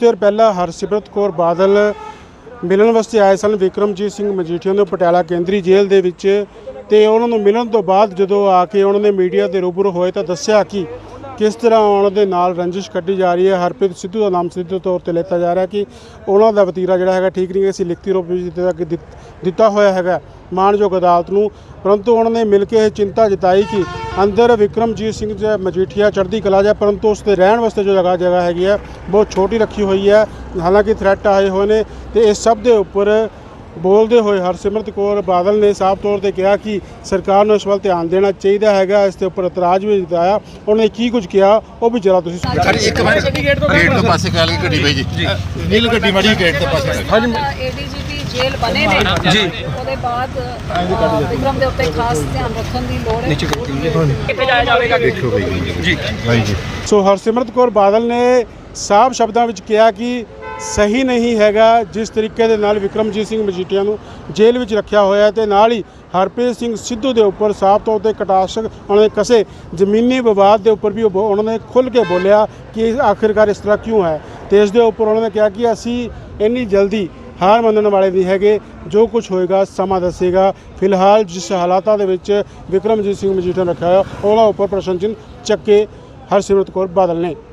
ਦੇਰ ਪਹਿਲਾਂ ਹਰਸਿਮਰਤ ਕੌਰ ਬਾਦਲ ਮਿਲਣ ਵਾਸਤੇ ਆਏ ਸਨ, ਵਿਕਰਮਜੀਤ ਸਿੰਘ ਮਜੀਠੀਆ ਨੂੰ ਪਟਿਆਲਾ ਕੇਂਦਰੀ ਜੇਲ੍ਹ ਦੇ ਵਿੱਚ ਤੇ ਉਹਨਾਂ ਨੂੰ ਮਿਲਣ ਤੋਂ ਬਾਅਦ ਜਦੋਂ ਆ ਕੇ ਉਹਨਾਂ ਨੇ ਮੀਡੀਆ ਦੇ ਰੂਬਰੂ ਹੋਏ ਤਾਂ ਦੱਸਿਆ ਕਿ ਕਿਸ ਤਰ੍ਹਾਂ ਉਹਨਾਂ ਦੇ ਨਾਲ ਰੰਜਿਸ਼ ਕੱਢੀ ਜਾ ਰਹੀ ਹੈ? ਹਰਪ੍ਰੀਤ ਸਿੱਧੂ ਦਾ ਨਾਮ ਸਿੱਧੂ ਤੌਰ ਤੇ ਲਿੱਤਾ ਜਾ ਰਿਹਾ ਕਿ ਉਹਨਾਂ ਦਾ ਵਤੀਰਾ ਜਿਹੜਾ ਹੈਗਾ ਠੀਕ ਨਹੀਂ ਅਸੀਂ ਲਿਖਤੀ ਰੂਪ ਵਿੱਚ ਦਿੱਤਾ ਕਿ ਦਿੱਤਾ ਹੋਇਆ ਹੈਗਾ ਮਾਣਯੋਗ ਅਦਾਲਤ ਨੂੰ। ਪਰੰਤੂ ਉਹਨਾਂ ਨੇ ਮਿਲ ਕੇ ਇਹ ਚਿੰਤਾ ਜਤਾਈ ਕਿ ਅੰਦਰ ਵਿਕਰਮਜੀਤ ਸਿੰਘ ਜੀ ਮਜੀਠੀਆ ਚੜ੍ਹਦੀ ਕਲਾ ਜਾ ਪਰੰਤੂ ਉਸ ਦੇ ਰਹਿਣ ਵਾਸਤੇ ਜੋ ਜਗ੍ਹਾ ਜਗ੍ਹਾ ਹੈਗੀ ਹੈ, ਬਹੁਤ ਛੋਟੀ ਰੱਖੀ ਹੋਈ ਹੈ। ਹਾਲਾਂਕਿ ਥ੍ਰੈਟ ਆਏ ਹੋਏ ਨੇ ਤੇ ਇਹ ਸਭ ਦੇ ਉੱਪਰ ਬੋਲਦੇ ਹੋਏ ਹਰਸਿਮਰਤ ਕੌਰ ਬਾਦਲ ਨੇ ਸਾਫ਼ ਤੌਰ ਤੇ ਕਿਹਾ ਕਿ ਸਰਕਾਰ ਨੂੰ ਇਸ ਵੱਲ ਧਿਆਨ ਦੇਣਾ ਚਾਹੀਦਾ ਹੈਗਾ ਇਸ ਦੇ ਉੱਪਰ ਇਤਰਾਜ਼ ਵੀ ਜਤਾਇਆ। ਉਹਨੇ ਕੀ ਕੁਝ ਕਿਹਾ ਉਹ ਵੀ ਜਰਾ ਤੁਸੀਂ ਸੁਣੋ। ਸਰ ਇੱਕ ਮਿੰਟ ਗੇਟ ਤੋਂ ਪਾਸੇ ਕਰ ਲਈ ਗੱਡੀ ਬਾਈ ਜੀ। ਨੀਲ ਗੱਡੀ ਮਾੜੀ ਗੇਟ ਤੋਂ ਪਾਸੇ ਏਡੀਜੀਪੀ ਜੇਲ੍ਹ ਬਣੇ ਨੇ। ਜੀ। ਉਹਦੇ ਬਾਅਦ ਵਿਕਰਮ ਦੇ ਉੱਤੇ ਖਾਸ ਧਿਆਨ ਰੱਖਣ ਦੀ ਲੋੜ ਹੈ। ਦੇਖੋ ਬਾਈ। ਜੀ। ਬਾਈ ਜੀ ਸੋ ਹਰਸਿਮਰਤ ਕੌਰ ਬਾਦਲ ਨੇ ਸਾਫ਼ ਸ਼ਬਦਾਂ ਵਿੱਚ ਕਿਹਾ ਕਿ ਸਹੀ ਨਹੀਂ ਹੈਗਾ ਜਿਸ ਤਰੀਕੇ ਦੇ ਨਾਲ ਵਿਕਰਮਜੀਤ ਸਿੰਘ ਮਜੀਠੀਆ ਨੂੰ ਜੇਲ੍ਹ ਵਿੱਚ ਰੱਖਿਆ ਹੋਇਆ ਹੈ ਤੇ ਨਾਲ ਹੀ ਹਰਪ੍ਰੀਤ ਸਿੰਘ ਸਿੱਧੂ ਦੇ ਉੱਪਰ ਸਾਫ਼ ਤੌਰ ਤੇ ਕਟਾਸ਼ਕ ਉਹਨਾਂ ਦੇ ਕਸੇ ਜ਼ਮੀਨੀ ਵਿਵਾਦ ਦੇ ਉੱਪਰ ਵੀ ਬੋ- ਉਹਨਾਂ ਨੇ ਖੁੱਲ੍ਹ ਕੇ ਬੋਲਿਆ ਕਿ ਆਖਿਰਕਾਰ ਇਸ ਤਰ੍ਹਾਂ ਕਿਉਂ ਹੈ ਤੇ ਇਸ ਦੇ ਉੱਪਰ ਉਹਨਾਂ ਨੇ ਕਿਹਾ ਕਿ ਅਸੀਂ ਇੰਨੀ ਜਲਦੀ ਹਾਰ ਮੰਨਣ ਵਾਲੇ ਨਹੀਂ ਹੈਗੇ, ਜੋ ਕੁਝ ਹੋਏਗਾ ਸਮਾਂ ਦੱਸੇਗਾ। ਫਿਲਹਾਲ ਜਿਸ ਹਾਲਾਤਾਂ ਦੇ ਵਿੱਚ ਵਿਕਰਮਜੀਤ ਸਿੰਘ ਮਜੀਠੀਆ ਨੂੰ ਰੱਖਿਆ ਹੋਇਆ ਉਹਨਾਂ ਉੱਪਰ ਪ੍ਰਸ਼ਨ ਚਿੰਨ ਚੱਕੇ ਹਰਸਿਮਰਤ ਕੌਰ ਬਾਦਲ ਨੇ।